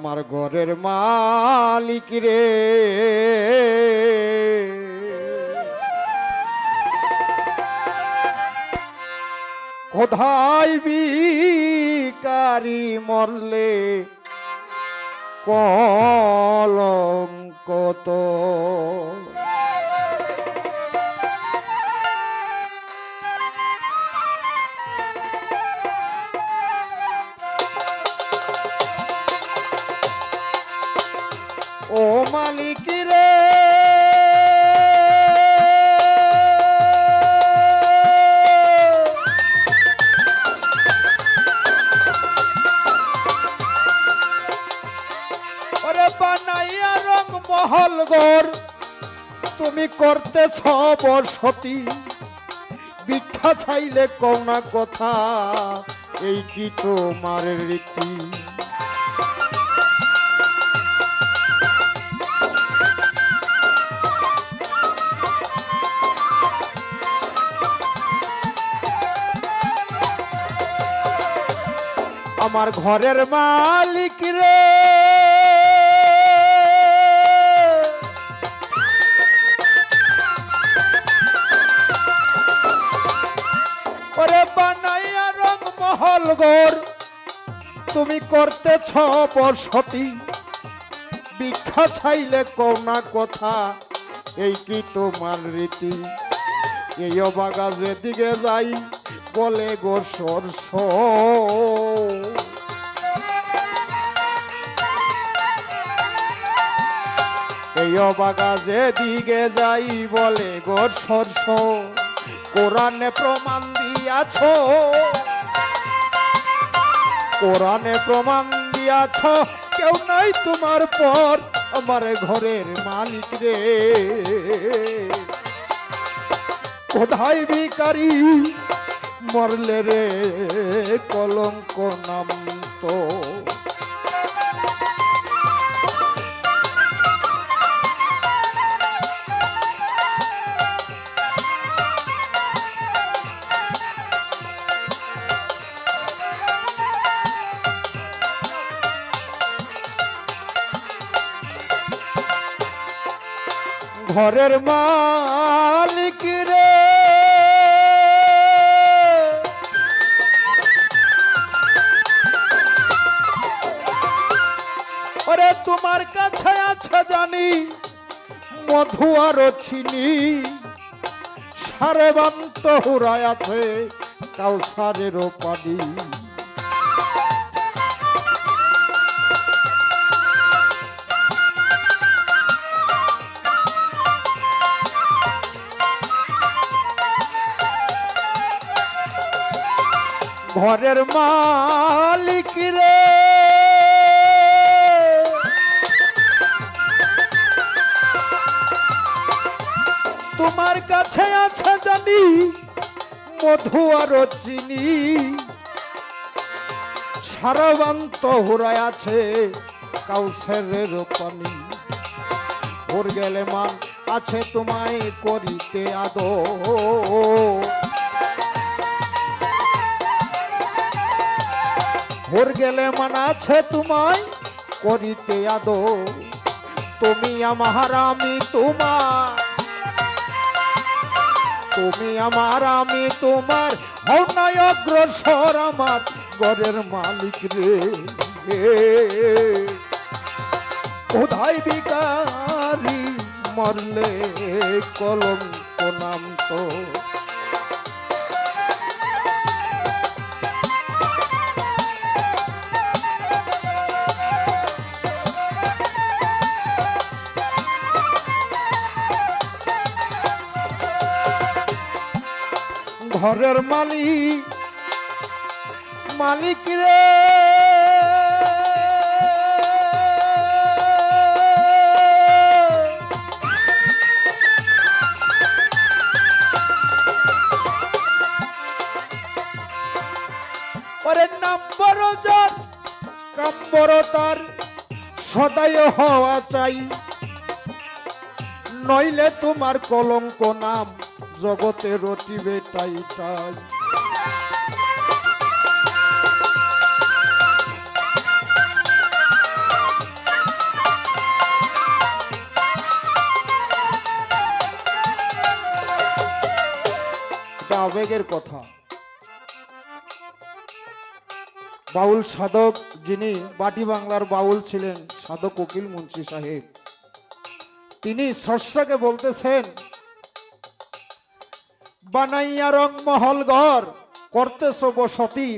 আমার ঘরের মালিক রে। কোথায় বিকারি মরলে? কলঙ্ক তো মালিক রে। ওরে বানাইয়া রং মহল গর, তুমি করতেছ বসতি। ভিক্ষা চাইলে কৌনা কথা এই কি তোমার রীতি। আমার ঘরের মালিক রে। তুমি করতেছ বসতি। ভিক্ষা চাইলে কৌনা কথা, এই কি তোমার রীতি? এই অবাগা যেদিকে যাই, বলে গো সরস। এই অবাগা যেদিকে যাই বলে গো সরস কোরআনে প্রমাণ দিয়াছ। কোরআনে প্রমাণ দিয়াছ। কেউ নাই তোমার পর আমার ঘরের মালিক রে। কোথায় ভিকারি মরলে রে কলঙ্ক নাম তো ঘরের মালিক রে। ওরে তোমার কাছে আছে জানি, মধু আর চিনি। সারে বান্ত হুরায় আছে কাউসারেরও পানি ঘরের মালিক রে। তোমার কাছে আছে জানি মধু আর চিনি। সারাবান্ত হুরায় আছে কাউসের পানি। ওর গেলে মান আছে তোমায় করিতে আদো ভোর গেলে মানাছে তোমায়, করিতে আদো তুমি আমার, আমি তোমার। তুমি আমার, আমি তোমার। নাই অগ্রসর আমার ঘরের মালিক রে। কোথায় বিকারি মরলে কলঙ্ক নাম তো ঘরের মালিক মালিক রে। সদাই হওয়া চাই। নইলে তোমার কলঙ্ক নাম। জগতে রটিবে টাই টাই আবেগের কথা। বাউল সাধক যিনি বাটি বাংলার বাউল ছিলেন, সাধক উকিল মুন্সি সাহেব, তিনি স্রষ্টাকে বলতেছেন বানাইয়া রং মহল ঘর। করতেছ বসতি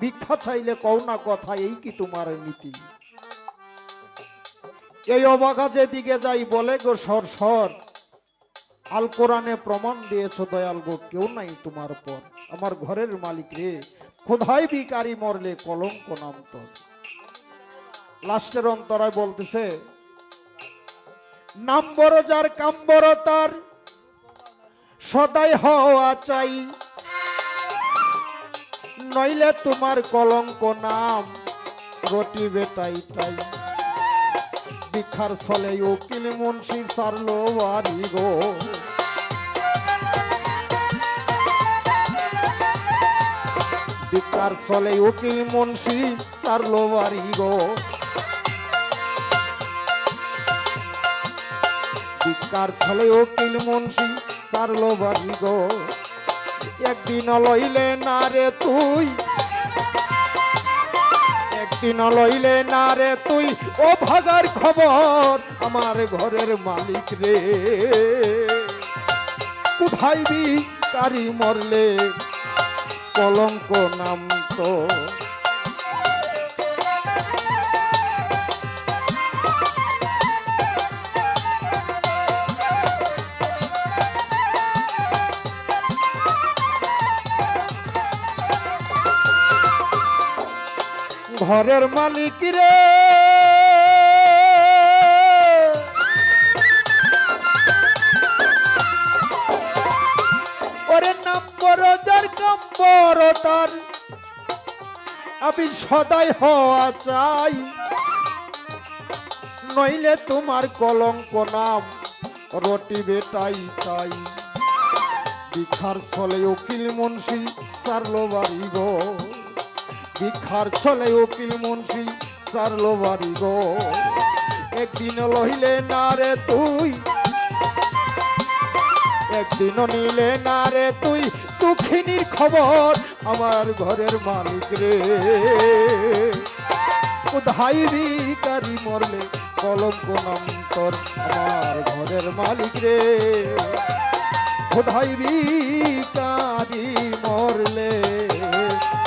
ভিক্ষা চাইলে কও না কথা, এই কি তোমার নীতি? এই অবাগা যেদিকে যাই বলে গো সর সর। আল কোরআনে প্রমাণ দিয়েছ দয়াল গো, কেউ নাই তোমার পর আমার ঘরের মালিক রে কোথায় বিকারি মরলে কলঙ্ক নাম তো লাস্টের অন্তরায় বলতেছে, নাম বড় যার, কাম বড় তার। সদাই হওয়া চাই। নইলে তোমার কলঙ্ক নাম রটি বেটাই টাই দীক্ষার ছলে উকিল মুন্সি সারলো বাড়ি গো। দীক্ষার ছলে উকিল মুন্সি সারলো বাড়ি গো। দীক্ষার ছলে উকিল মুন্সি সারলো বাড়ি গো। একদিন লইলে না রে তুই। একদিন লইলে না রে তুই। ও ভাগার খবর আমার ঘরের মালিক রে। কোথায় বি কারি মরলে? কলঙ্ক নাম তো ঘরের মালিক রে। ওরে নম্বর, যার কম্বর তার। আমি সদাই হওয়া চাই। নইলে তোমার কলঙ্ক নাম রটি বেটাই চাই দীক্ষার ছলে উকিল মুন্সি সারলো বাড়ি গো। ভিক্ষার ছলে উকিল মুন্সি সারলো বাড়ি গো। একদিন লইলে না রে তুই, একদিন নিলে না রে তুই, দুঃখিনীর খবর আমার ঘরের মালিক রে। কোথায় ভিকারি মরলে কলঙ্ক নাম তোর আমার ঘরের মালিক রে। কোথায় ভিকারি মরলে